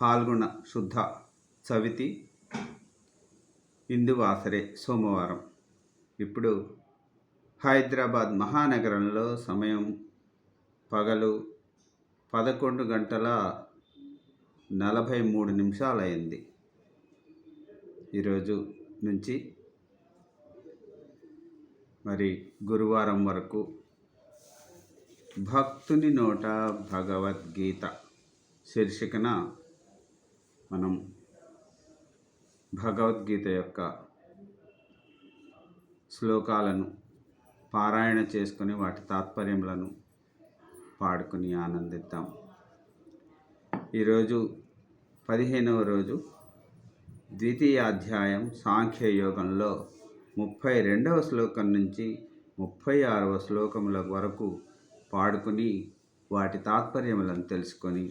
పాల్గొన శుద్ధ చవితి ఇందువాసరే సోమవారం. ఇప్పుడు హైదరాబాద్ మహానగరంలో సమయం పగలు పదకొండు గంటల నలభై మూడు నిమిషాలైంది. ఈరోజు నుంచి మరి గురువారం వరకు భక్తుని నోట భగవద్గీత శీర్షికన మనం భగవద్గీత యొక్క శ్లోకాలను పారాయణ చేసుకుని వాటి తాత్పర్యములను పాడుకుని ఆనందిద్దాం. ఈరోజు పదిహేనవ రోజు ద్వితీయాధ్యాయం సాంఖ్యయోగంలో ముప్పై రెండవ శ్లోకం నుంచి ముప్పై ఆరవ శ్లోకముల వరకు పాడుకుని వాటి తాత్పర్యములను తెలుసుకొని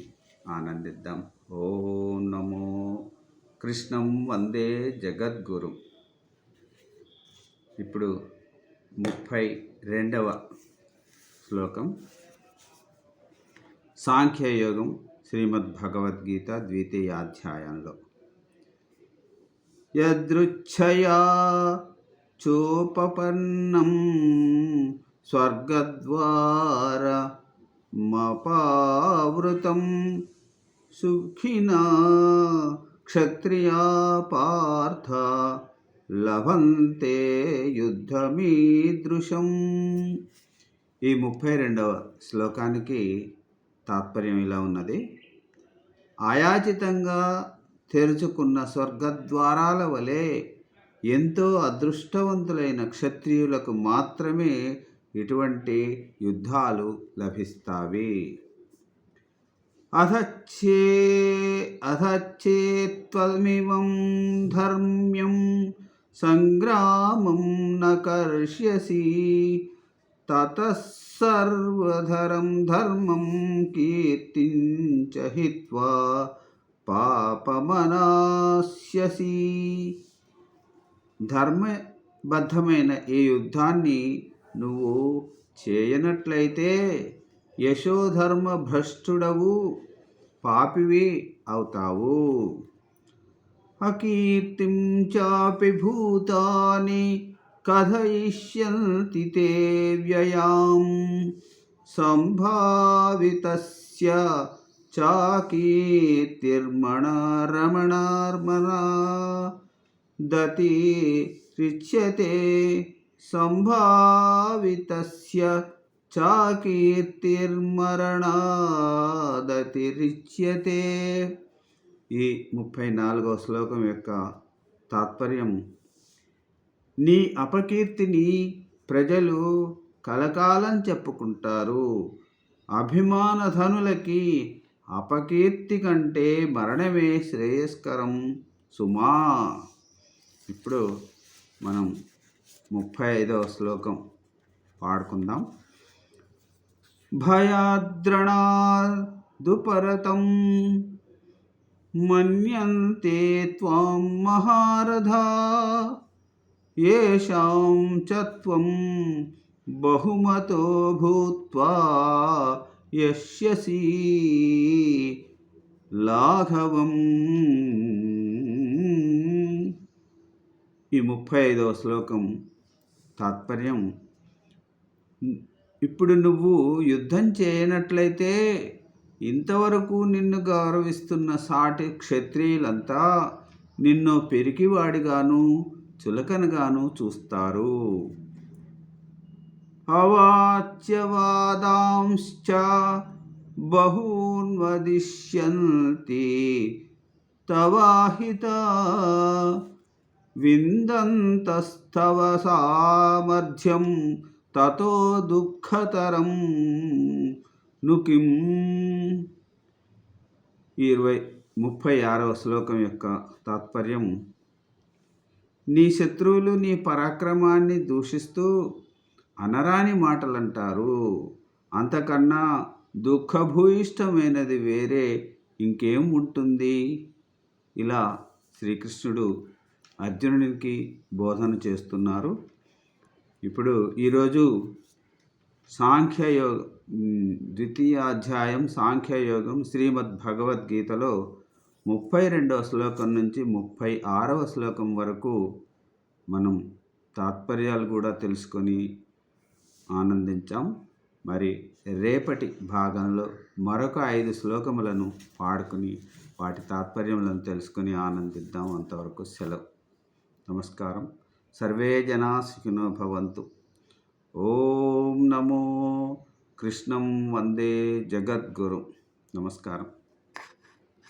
ఆనందిద్దాం. ఓం నమో కృష్ణం వందే జగద్గురు. ఇప్పుడు ముప్పై రెండవ శ్లోకం. సాంఖ్యయోగం శ్రీమద్ భగవద్గీత ద్వితీయాధ్యాయంలో. యదృచ్ఛయా స్వర్గద్వార స్వర్గద్వారమపావృతం సుఖినా క్షత్రియా పార్థ లభంతే యుద్ధమీదృశం ఈ ముప్పై రెండవ శ్లోకానికి తాత్పర్యం ఇలా ఉన్నది. ఆయాచితంగా తెరుచుకున్న స్వర్గద్వారాల వలె ఎంతో అదృష్టవంతులైన క్షత్రియులకు మాత్రమే ఇటువంటి యుద్ధాలు లభిస్తావి. అధచ్చే అథచ్చేత్వమిమం ధర్మ్యం సంగ్రామం నకర్ష్యసి కర్ష్యసి తతసర్వధరం ధర్మం కీర్తించ హిత్వా పాపమనాస్యసి ధర్మబద్ధమైన ఈ యుద్ధాన్ని నువ్వు చేయనట్లయితే యశోధర్మ భ్రష్టుడవు పాపివి అవుతావు. అకీర్తిం చాపి భూతాని కథయిష్యంతి తే వ్యయాం. సంభావితస్య చాకీర్తిర్మణ రమణార్మణా దతి రిచ్యతే. సంభావితస్య చాకీర్తిర్మరణాదతిరిచ్యతే. ఈ ముప్పై నాలుగవ శ్లోకం యొక్క తాత్పర్యం. నీ అపకీర్తిని ప్రజలు కలకాలం చెప్పుకుంటారు. అభిమానధనులకి అపకీర్తి కంటే మరణమే శ్రేయస్కరం సుమా. ఇప్పుడు మనం ముప్పై ఐదవ శ్లోకం పాడుకుందాం. భయాద్రణాదుపరతం మన్యంతే త్వాం మహారథా येषां च त्वं बहुमतो भूत्वा यस्यसि లాఘవం ఈ ముప్పై ఐదవ శ్లోకం తాత్పర్యం ఇప్పుడు నువ్వు యుద్ధం చేయనట్లయితే ఇంతవరకు నిన్ను గౌరవిస్తున్న సాటి క్షత్రియులంతా నిన్ను పెరిగివాడిగాను చులకనగాను చూస్తారు. అవాచ్యవాదాంశ్చ బహూన్వదిష్యంతి తవాహిత విందంతస్తవ సామర్థ్యం తతో దుఃఖతరం నుకిం ఇరవై ముప్పై ఆరవ శ్లోకం యొక్క తాత్పర్యం. నీ శత్రువులు నీ పరాక్రమాన్ని దూషిస్తూ అనరాని మాటలంటారు. అంతకన్నా దుఃఖభూయిష్టమైనది వేరే ఇంకేం ఉంటుంది? ఇలా శ్రీకృష్ణుడు అర్జునునికి బోధన చేస్తున్నారు. ఇప్పుడు ఈరోజు సాంఖ్యయోగ ద్వితీయాధ్యాయం సాంఖ్యయోగం శ్రీమద్ భగవద్గీతలో ముప్పై రెండవ శ్లోకం నుంచి ముప్పై ఆరవ శ్లోకం వరకు మనం తాత్పర్యాలు కూడా తెలుసుకొని ఆనందించాం. మరి రేపటి భాగంలో మరొక ఐదు శ్లోకములను పాడుకుని వాటి తాత్పర్యములను తెలుసుకొని ఆనందిద్దాం అంతవరకు సెలవు. నమస్కారం. సర్వే జనా సుఖినో భవంతు. ఓం నమో కృష్ణం వందే జగద్గురు. నమస్కారం.